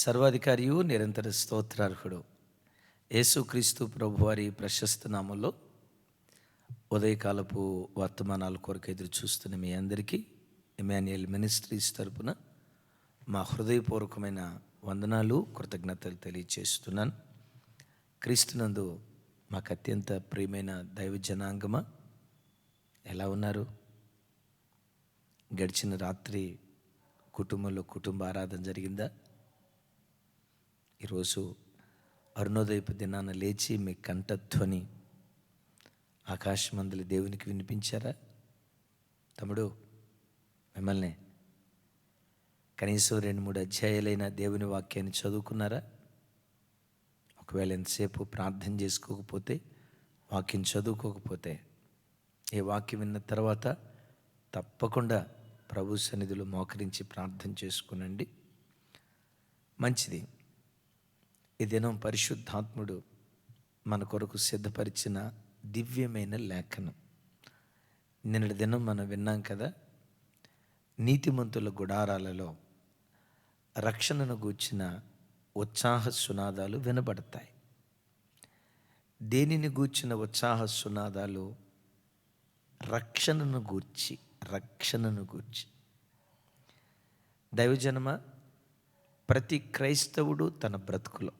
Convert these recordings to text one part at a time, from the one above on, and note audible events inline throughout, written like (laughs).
సర్వాధికారియు నిరంతర స్తోత్రార్హుడు. యేసుక్రీస్తు ప్రభువారి ప్రశస్త నామంలో ఉదయకాలపు వర్తమానాల కొరకు ఎదురు చూస్తున్న మీ అందరికీ ఎమాన్యుయల్ మినిస్ట్రీస్ తరపున మా హృదయపూర్వకమైన వందనాలు కృతజ్ఞతలు తెలియచేస్తున్నాను. క్రీస్తునందు మాకు అత్యంత ప్రియమైన దైవ జనాంగమా? ఎలా ఉన్నారు? గడిచిన రాత్రి కుటుంబంలో కుటుంబ ఆరాధన జరిగిందా? ఈరోజు అరుణోదయపు దినాన లేచి మీ కంఠధ్వని ఆకాశమందలి దేవునికి వినిపించారా? తమ్ముడు మిమ్మల్ని కనీసం రెండు మూడు అధ్యాయాలైన దేవుని వాక్యాన్ని చదువుకున్నారా? ఒకవేళ ఎంతసేపు ప్రార్థన చేసుకోకపోతే వాక్యం చదువుకోకపోతే ఏ వాక్యం విన్న తర్వాత తప్పకుండా ప్రభు సన్నిధిలో మోకరించి ప్రార్థన చేసుకునండి. మంచిది. ఈ దినం పరిశుద్ధాత్ముడు మన కొరకు సిద్ధపరిచిన దివ్యమైన లేఖనం. నిన్నటి దినం మనం విన్నాం కదా నీతిమంతుల గుడారాలలో రక్షణను గూర్చిన ఉత్సాహ సునాదాలు వినబడతాయి. దేనిని గూర్చిన ఉత్సాహ సునాదాలు? రక్షణను గూర్చి రక్షణను గూర్చి. దైవజనమ ప్రతి క్రైస్తవుడు తన బ్రతుకులో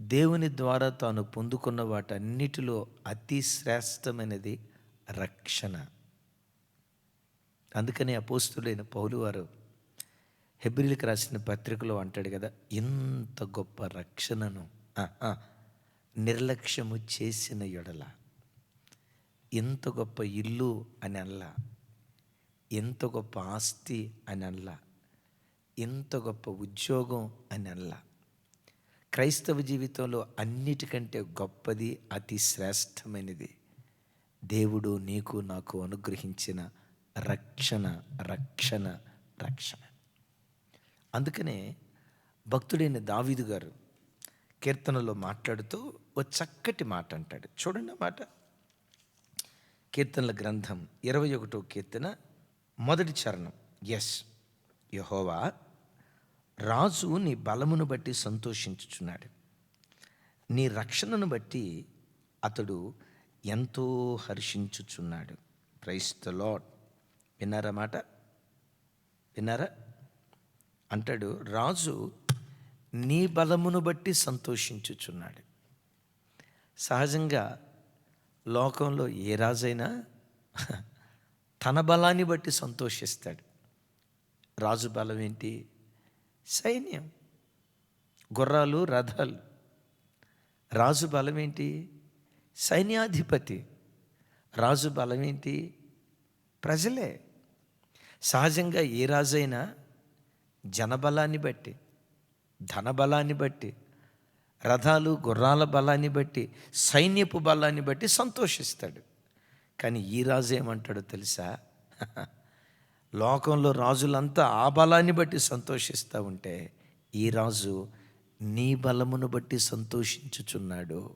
దేవుని ద్వారా తాను పొందుకున్న వాటన్నిటిలో అతి శ్రేష్టమైనది రక్షణ. అందుకని అపోస్తులైన పౌలు వారు హెబ్రిల్కి రాసిన పత్రికలో అంటాడు కదా ఇంత గొప్ప రక్షణను ఆ, ఆ, నిర్లక్ష్యము చేసిన ఎడల ఎంత గొప్ప ఇల్లు అని అల్లా ఎంత గొప్ప ఆస్తి అని అల్లా ఎంత గొప్ప ఉద్యోగం అని అనలా క్రైస్తవ జీవితంలో అన్నిటికంటే గొప్పది అతి శ్రేష్టమైనది దేవుడు నీకు నాకు అనుగ్రహించిన రక్షణ రక్షణ రక్షణ. అందుకనే భక్తుడైన దావీదు గారు కీర్తనలో మాట్లాడుతూ ఓ చక్కటి మాట అంటాడు. చూడండి మాట. కీర్తనల గ్రంథం ఇరవై ఒకటో కీర్తన మొదటి చరణం. ఎస్ యహోవా రాజు నీ బలమును బట్టి సంతోషించుచున్నాడు. నీ రక్షణను బట్టి అతడు ఎంతో హర్షించుచున్నాడు. క్రైస్త లాడ్ విన్నారా మాట? విన్నారా? అంటాడు రాజు నీ బలమును బట్టి సంతోషించుచున్నాడు. సహజంగా లోకంలో ఏ రాజైనా తన బలాన్ని బట్టి సంతోషిస్తాడు. రాజు బలం ఏంటి సైన్యం. గుర్రాలు రథాలు. రాజు బలం ఏంటి సైన్యాధిపతి. రాజు బలం ఏంటి ప్రజలే. సహజంగా ఏ రాజైనా జనబలాన్ని బట్టి ధనబలాన్ని బట్టి రథాలు గుర్రాల బలాన్ని బట్టి సైన్యపు బలాన్ని బట్టి సంతోషిస్తాడు. కానీ ఈ రాజు ఏమంటాడో తెలుసా? (laughs) లోకంలో రాజులంతా ఆ బలాన్ని బట్టి సంతోషిస్తూ ఉంటే ఈ రాజు నీ బలమును బట్టి సంతోషించుచున్నాడు.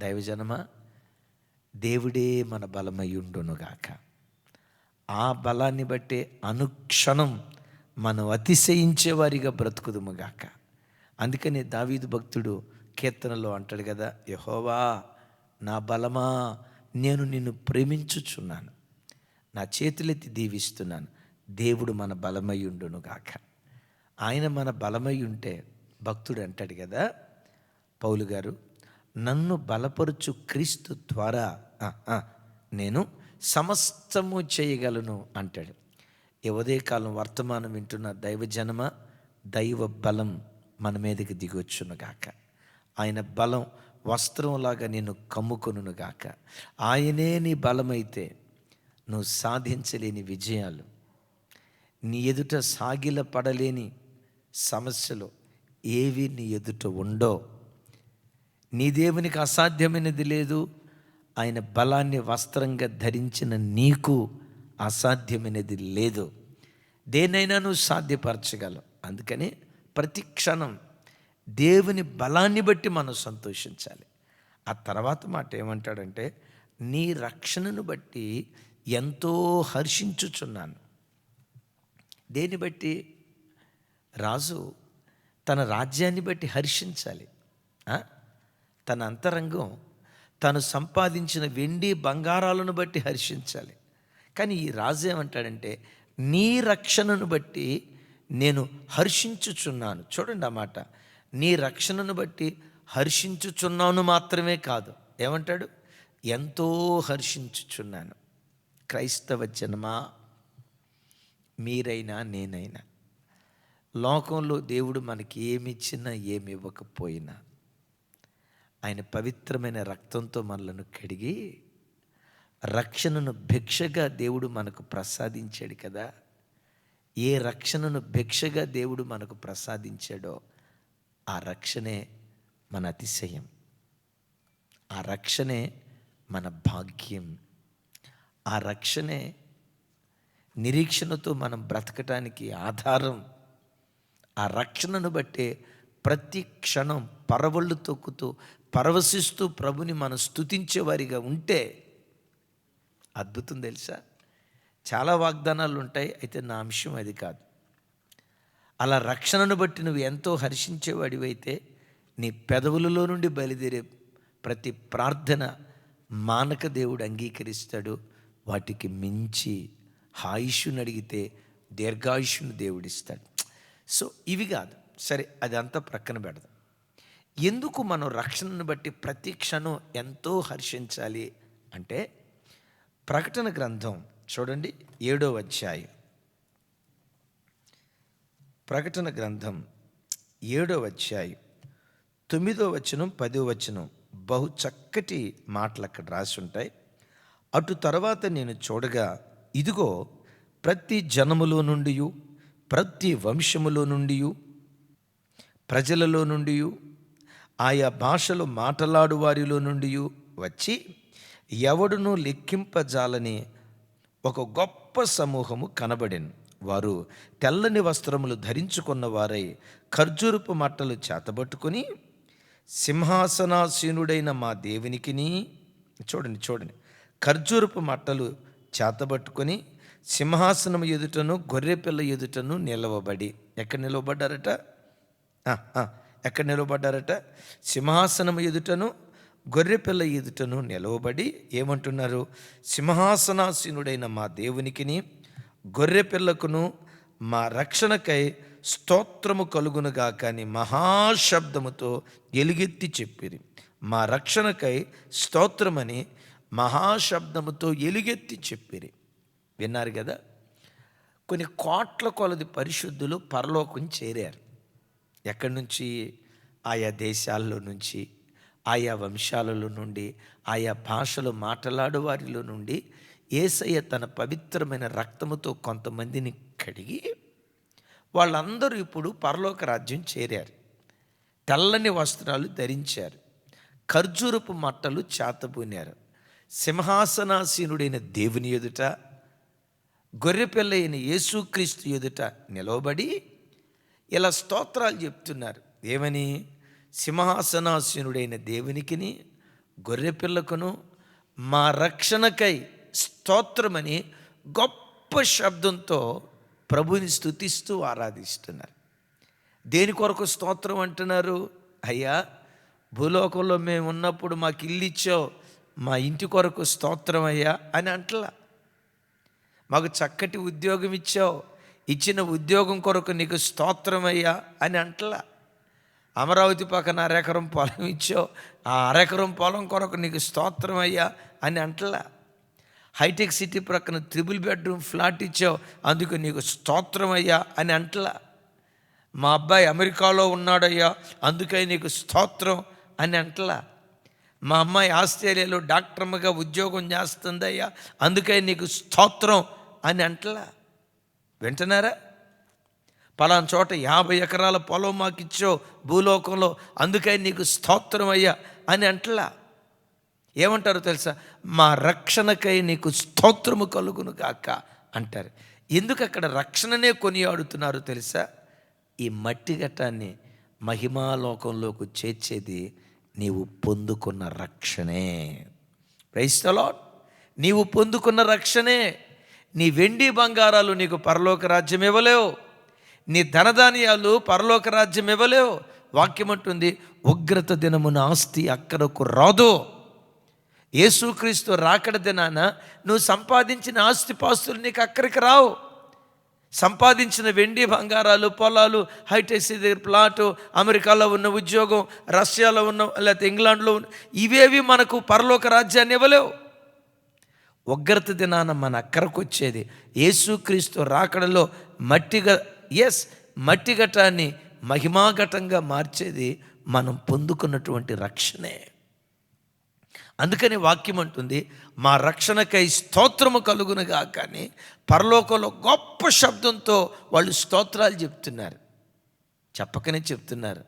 దైవజనమ దేవుడే మన బలమయ్యుండునుగాక. ఆ బలాన్ని బట్టే అనుక్షణం మనం అతిశయించేవారిగా బ్రతుకుదుముగాక. అందుకనే దావీదు భక్తుడు కీర్తనలో అంటాడు కదా యహోవా నా బలమా నేను నిన్ను ప్రేమించుచున్నాను. నా చేతులెత్తి దీవిస్తున్నాను. దేవుడు మన బలమయ్యుండును గాక ఆయన మన బలమై ఉంటే భక్తుడు అంటాడు కదా. పౌలు గారు నన్ను బలపరుచు క్రీస్తు ద్వారా ఆ, ఆ, నేను సమస్తము చేయగలను అంటాడు. ఈ ఉదయకాలం వర్తమానం వింటున్న దైవజనమ దైవ బలం మన మీదకి దిగొచ్చునుగాక. ఆయన బలం వస్త్రంలాగా నేను కమ్ముకొనుగాక ఆయనే నీ బలమైతే నువ్వు సాధించలేని విజయాలు. నీ ఎదుట సాగిల పడలేని సమస్యలు ఏవి నీ ఎదుట ఉండో. నీ దేవునికి అసాధ్యమైనది లేదు. ఆయన బలాన్ని వస్త్రంగా ధరించిన నీకు అసాధ్యమైనది లేదు. దేనైనా నువ్వు సాధ్యపరచగలవు. అందుకని ప్రతి క్షణం దేవుని బలాన్ని బట్టి మనం సంతోషించాలి. ఆ తర్వాత మాట ఏమంటాడంటే నీ రక్షణను బట్టి ఎంతో హర్షించుచున్నాను. దేన్ని బట్టి? రాజు తన రాజ్యాన్ని బట్టి హర్షించాలి. తన అంతరంగం తను సంపాదించిన వెండి బంగారాలను బట్టి హర్షించాలి. కానీ ఈ రాజు ఏమంటాడంటే నీ రక్షణను బట్టి నేను హర్షించుచున్నాను. చూడండి ఆ మాట. నీ రక్షణను బట్టి హర్షించుచున్నాను మాత్రమే కాదు. ఏమంటాడు? ఎంతో హర్షించుచున్నాను. క్రైస్తవ జన్మా మీరైనా నేనైనా. లోకంలో దేవుడు మనకి ఏమి ఇచ్చినా ఏమి ఇవ్వకపోయినా ఆయన పవిత్రమైన రక్తంతో మనలను కడిగి రక్షణను భిక్షగా దేవుడు మనకు ప్రసాదించాడు కదా. ఏ రక్షణను భిక్షగా దేవుడు మనకు ప్రసాదించాడో ఆ రక్షణే మన అతిశయం. ఆ రక్షణే మన భాగ్యం. ఆ రక్షణే నిరీక్షణతో మనం బ్రతకటానికి ఆధారం. ఆ రక్షణను బట్టే ప్రతి క్షణం పరవళ్ళు తొక్కుతూ పరవశిస్తూ ప్రభుని మనం స్తుతించే వారిగా ఉంటే అద్భుతం తెలుసా? చాలా వాగ్దానాలు ఉంటాయి అయితే నా అంశం అది కాదు. అలా రక్షణను బట్టి నువ్వు ఎంతో హర్షించేవాడివైతే నీ పెదవులలో నుండి బయలుదేరే ప్రతి ప్రార్థన మానక దేవుడు అంగీకరిస్తాడు. వాటికి మించి ఆయుష్ను అడిగితే దీర్ఘాయుష్ను దేవుడిస్తాడు. సో ఇవి కాదు. సరే అదంతా ప్రక్కన పెడదాం. ఎందుకు మనం రక్షణను బట్టి ప్రతి క్షణం ఎంతో హర్షించాలి అంటే ప్రకటన గ్రంథం చూడండి ఏడో అధ్యాయం. ప్రకటన గ్రంథం ఏడో అధ్యాయం. తొమ్మిదో వచనం పదో వచనం బహు చక్కటి మాటలు అక్కడ రాసి ఉంటాయి అటు తర్వాత నేను చూడగా ఇదిగో ప్రతి జనములో నుండి ప్రతి వంశములో నుండి ప్రజలలో నుండి ఆయా భాషలు మాటలాడు వారిలో నుండి వచ్చి ఎవడునూ లెక్కింపజాలని ఒక గొప్ప సమూహము కనబడింది వారు తెల్లని వస్త్రములు ధరించుకున్న వారై ఖర్జూరపు మట్టలు చేతబట్టుకొని సింహాసనాసీనుడైన మా దేవునికిని చూడండి చూడండి ఖర్జూరపు మట్టలు చేతబట్టుకొని సింహాసనం ఎదుటను గొర్రెపిల్ల ఎదుటను నిలవబడి. ఎక్కడ నిలవబడ్డారట? ఎక్కడ నిలవబడ్డారట? సింహాసనం ఎదుటను గొర్రెపిల్ల ఎదుటను నిలవబడి. ఏమంటున్నారు? సింహాసనాసీనుడైన మా దేవునికిని గొర్రెపిల్లకును మా రక్షణకై స్తోత్రము కలుగునుగా కానీ మహాశబ్దముతో ఎలుగెత్తి చెప్పిరి. మా రక్షణకై స్తోత్రమని మహాశబ్దముతో ఎలుగెత్తి చెప్పిరి. విన్నారు కదా? కొన్ని కోట్ల కొలది పరిశుద్ధులు పరలోకం చేరారు. ఎక్కడి నుంచి? ఆయా దేశాల్లో నుంచి ఆయా వంశాలలో నుండి ఆయా భాషలు మాట్లాడు వారిలో నుండి ఏసయ్య తన పవిత్రమైన రక్తముతో కొంతమందిని కడిగి వాళ్ళందరూ ఇప్పుడు పరలోక రాజ్యం చేరారు. తెల్లని వస్త్రాలు ధరించారు. ఖర్జూరపు మట్టలు చేతబూనారు. సింహాసనాసీనుడైన దేవుని ఎదుట గొర్రెపిల్ల అయిన యేసుక్రీస్తు ఎదుట నిలవబడి ఇలా స్తోత్రాలు చెప్తున్నారు. ఏమని? సింహాసనాసీనుడైన దేవునికిని గొర్రెపిల్లకును మా రక్షణకై స్తోత్రమని గొప్ప శబ్దంతో ప్రభుని స్తుతిస్తూ ఆరాధిస్తున్నారు. దేని కొరకు స్తోత్రం అంటున్నారు? అయ్యా భూలోకంలో మేము ఉన్నప్పుడు మాకు ఇల్లు ఇచ్చావు మా ఇంటి కొరకు స్తోత్రం అయ్యా అని అంటలా. మాకు చక్కటి ఉద్యోగం ఇచ్చావు ఇచ్చిన ఉద్యోగం కొరకు నీకు స్తోత్రం అయ్యా అని అంటలా. అమరావతి పక్కన అరెకరం పొలం ఇచ్చావు ఆ అరెకరం పొలం కొరకు నీకు స్తోత్రం అయ్యా అని అంటలా. హైటెక్ సిటీ ప్రక్కన త్రిబుల్ బెడ్రూమ్ ఫ్లాట్ ఇచ్చావు అందుకు నీకు స్తోత్రం అయ్యా అని అంటలా. మా అబ్బాయి అమెరికాలో ఉన్నాడయ్యా అందుకే నీకు స్తోత్రం అని అంటలా. మా అమ్మాయి ఆస్ట్రేలియాలో డాక్టర్గా ఉద్యోగం చేస్తుందయ్యా. అందుకని నీకు స్తోత్రం అని అంటలా. వింటున్నారా? పలానా చోట యాభై ఎకరాల పొలం మాకు ఇచ్చో భూలోకంలో. అందుకే నీకు స్తోత్రం అయ్యా అని అంటలా. ఏమంటారు తెలుసా? మా రక్షణకై నీకు స్తోత్రము కలుగును కాక అంటారు. ఎందుకు అక్కడ రక్షణనే కొనియాడుతున్నారు తెలుసా? ఈ మట్టి ఘట్టాన్ని మహిమాలోకంలోకి చేర్చేది నీవు పొందుకున్న రక్షణే. క్రైస్తలో నీవు పొందుకున్న రక్షణే. నీ వెండి బంగారాలు నీకు పరలోక రాజ్యం ఇవ్వలేవు. నీ ధనధాన్యాలు పరలోక రాజ్యం ఇవ్వలేవు. వాక్యం అంటుంది ఉగ్రత దినమున ఆస్తి అక్కడకు రాదు. యేసుక్రీస్తు రాకడ దినాన నువ్వు సంపాదించిన ఆస్తిపాస్తులు నీకు అక్కడికి రావు. సంపాదించిన వెండి బంగారాలు పొలాలు హైటెక్స్ ప్లాటు అమెరికాలో ఉన్న ఉద్యోగం రష్యాలో ఉన్న లేకపోతే ఇంగ్లాండ్లో ఉన్న ఇవేవి మనకు పరలోక రాజ్యాన్ని ఇవ్వలేవు. ఒగ్గరత దినాన మన అక్కరకు వచ్చేది యేసుక్రీస్తు రాకడలో మట్టిగ ఎస్ మట్టిఘటాన్ని మహిమాఘటంగా మార్చేది మనం పొందుకున్నటువంటి రక్షణే. అందుకని వాక్యం అంటుంది మా రక్షణకై స్తోత్రము కలుగునుగా కానీ పరలోకంలో గొప్ప శబ్దంతో వాళ్ళు స్తోత్రాలు చెప్తున్నారు. చెప్పకనే చెప్తున్నారు.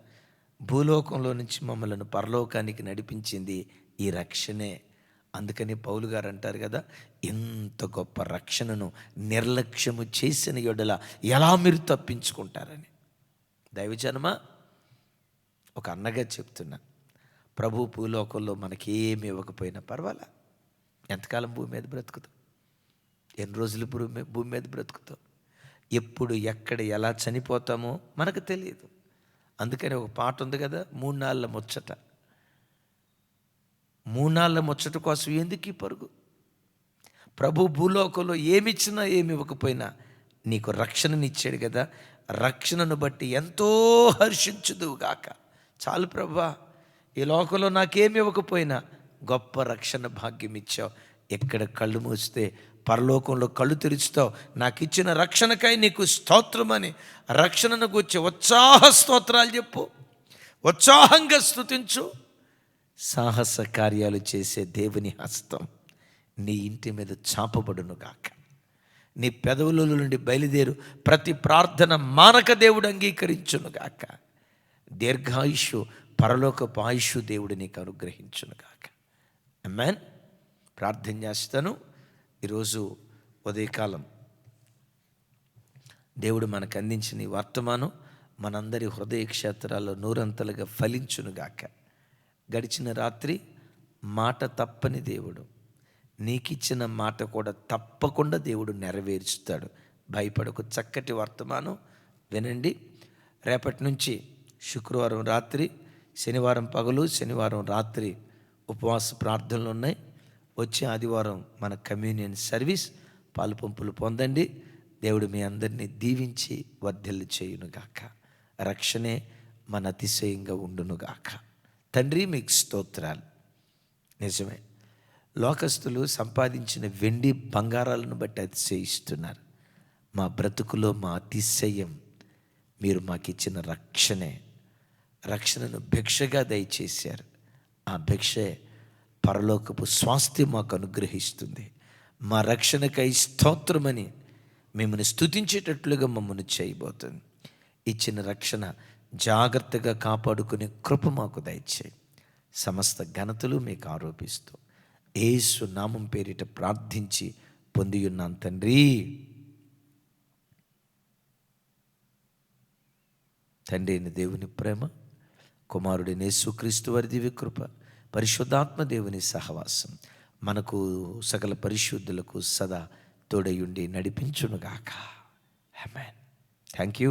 భూలోకంలో నుంచి మమ్మల్ని పరలోకానికి నడిపించింది ఈ రక్షణే. అందుకని పౌలు గారు అంటారు కదా ఇంత గొప్ప రక్షణను నిర్లక్ష్యము చేసిన యొడల ఎలా మీరు తప్పించుకుంటారని? దైవజనమా ఒక అన్నగా చెప్తున్నాను ప్రభు భూలోకంలో మనకేమి ఇవ్వకపోయినా పర్వాలా? ఎంతకాలం భూమి మీద బ్రతుకుతాం? ఎన్ని రోజులు భూమి భూమి మీద బ్రతుకుతాం? ఎప్పుడు ఎక్కడ ఎలా చనిపోతామో మనకు తెలియదు. అందుకని ఒక పాట ఉంది కదా మూడు నాళ్ళ ముచ్చట. మూడు నాళ్ళ ముచ్చట కోసం ఎందుకు ఈ పరుగు? ప్రభు భూలోకంలో ఏమిచ్చినా ఏమి ఇవ్వకపోయినా నీకు రక్షణనిచ్చాడు కదా. రక్షణను బట్టి ఎంతో హర్షించుదువుగాక చాలు ప్రభా. ఈ లోకంలో నాకేమి ఇవ్వకపోయినా గొప్ప రక్షణ భాగ్యం ఇచ్చావు. ఎక్కడ కళ్ళు మూస్తే పరలోకంలో కళ్ళు తెరుచుతావు. నాకు ఇచ్చిన రక్షణకై నీకు స్తోత్రమని రక్షణను గురించి ఉత్సాహ స్తోత్రాలు చెప్పు. ఉత్సాహంగా స్థుతించు సాహస కార్యాలు చేసే దేవుని హస్తం నీ ఇంటి మీద చాపబడును గాక. నీ పెదవుల నుండి బయలుదేరు. ప్రతి ప్రార్థన మానక దేవుడు అంగీకరించును గాక. దీర్ఘాయుషు పరలోకపు ఆయుషు దేవుడు నీకు అనుగ్రహించును మ్యాన్ ప్రార్థన చేస్తాను. ఈరోజు ఉదయకాలం దేవుడు మనకు అందించిన ఈ వర్తమానం మనందరి హృదయ క్షేత్రాల్లో నూరంతలుగా ఫలించునుగాక గడిచిన రాత్రి మాట తప్పని దేవుడు నీకిచ్చిన మాట కూడా తప్పకుండా దేవుడు నెరవేర్చుతాడు భయపడకు చక్కటి వర్తమానం వినండి. రేపటి నుంచి శుక్రవారం రాత్రి శనివారం పగలు శనివారం రాత్రి ఉపవాస ప్రార్థనలు ఉన్నాయి. వచ్చే ఆదివారం మన కమ్యూనియన్ సర్వీస్ పాలు పంపులు పొందండి. దేవుడు మీ అందరినీ దీవించి వర్ధిల్లు చేయునుగాక. రక్షణే మన అతిశయంగా ఉండునుగాక. తండ్రి మీకు స్తోత్రాలు. నిజమే. లోకస్తులు సంపాదించిన వెండి బంగారాలను బట్టి అతిశయిస్తున్నారు. మా బ్రతుకులో మా అతిశయం మీరు మాకిచ్చిన రక్షణే. రక్షణను భిక్షగా దయచేశారు. ఆ భిక్షే పరలోకపు స్వాస్థ్యం మాకు అనుగ్రహిస్తుంది. మా రక్షణకై స్తోత్రమని మిమ్మల్ని స్తుతించేటట్లుగా మమ్మల్ని చేయబోతుంది. ఇచ్చిన రక్షణ జాగ్రత్తగా కాపాడుకునే కృప మాకు దయచేయి. సమస్త ఘనతలు మీకు ఆరోపిస్తూ ఏసు నామం పేరిట ప్రార్థించి పొందియున్నాను తండ్రి. తండ్రి అయిన దేవుని ప్రేమ కుమారుడి యేసుక్రీస్తు వారి దివ్య కృప పరిశుద్ధాత్మ దేవుని సహవాసం మనకు సకల పరిశుద్ధులకు సదా తోడయుండి నడిపించునుగాక థ్యాంక్ యూ